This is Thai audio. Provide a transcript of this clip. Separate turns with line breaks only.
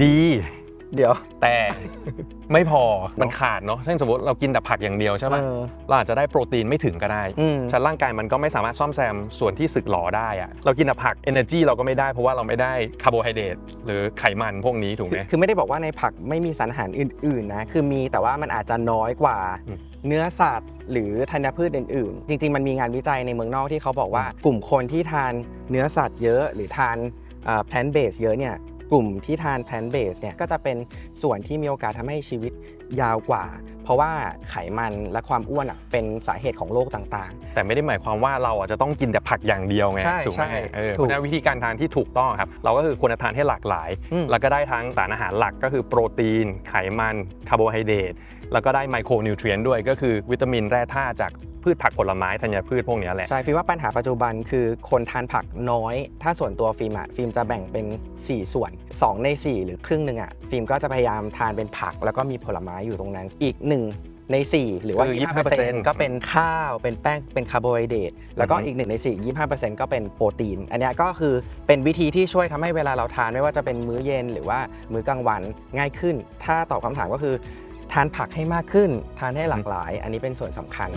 ดี
เดี๋ยว
แต่ไม่พอมันขาดเนาะเช่นสมมติเรากินแต่ผักอย่างเดียวใช่ไหม
เออ
เราอาจจะได้โปรตีนไม่ถึงก็ได้
อืม
ฉะนันร่างกายมันก็ไม่สามารถซ่อมแซมส่วนที่สึกหรอได้อะเรากินแต่ผัก energy เราก็ไม่ได้เพราะว่าเราไม่ได้คาร์โบไฮเดรตหรือไขมันพวกนี้ถูกไหม
คือไม่ได้บอกว่าในผักไม่มีสารอาหารอื่นๆนะ คือมีแต่ว่ามันอาจจะน้อยกว่า
อืม
เนื้อสัตว์ หรือธัญพืชอื่นๆ จริงๆ มันมีงานวิจัยในเมืองนอกที่เขาบอกว่า กลุ่มคนที่ทานเนื้อสัตว์เยอะ หรือทานแพลนเบสเยอะเนี่ย กลุ่มที่ทานแพลนเบสเนี่ยก็จะเป็นส่วนที่มีโอกาสทำให้ชีวิตยาวกว่า เพราะว่าไขมันและความอ้วนอะเป็นสาเหตุของโรคต่าง
แต่ไม่ได้หมายความว่าเราอะจะต้องกินแต่ผักอย่างเดียวไง
ใช่
ถูกไหม
ใช่
เออเพ
ถูก
ราะฉะนั้นวิธีการทานที่ถูกต้องครับ เราก็คือควรจะทานให้หลากหลาย
อืม
แล้วก็ได้ทั้งสารอาหารหลักก็คือโปรตีน ไขมันคาร์โบไฮเดรตแล้วก็ได้ไมโครนิวเทรียนด้วยก็คือวิตามินแร่ธาตุจาก พืชผักผลไม้ธัญพืชพวกเนี้ยแหละ
ๆใช่ฟิล์มว่าปัญหาปัจจุบันคือคนทานผักน้อย ถ้าส่วนตัวฟิล์มอะฟิล์มจะแบ่งเป็น 4 ส่วน 2 ใน 4 หรือครึ่งหนึ่งอะฟิล์มก็จะพยายามทานเป็นผักแล้วก็มีผลไม้อยู่ตรงนั้น อีก 1 ใน 4 หรือว่า
ก็คือ
25%
25%
ก็เป็นข้าว เป็นแป้ง เป็นคาร์โบไฮเดรตแล้วก็
อือฮึ
อีก 1 ใน 4 25%ก็เป็นโปรตีน อันเนี้ยก็คือเป็นวิธีที่ช่วยทำให้เวลาเราทานไม่ว่าจะเป็นมื้อเย็นหรือว่ามื้อกลางวันง่ายขึ้น ถ้าตอบคำถามก็คือ ทานผักให้มากขึ้น ทานให้หลากหลาย อันนี้เป็นส่วนสำคัญ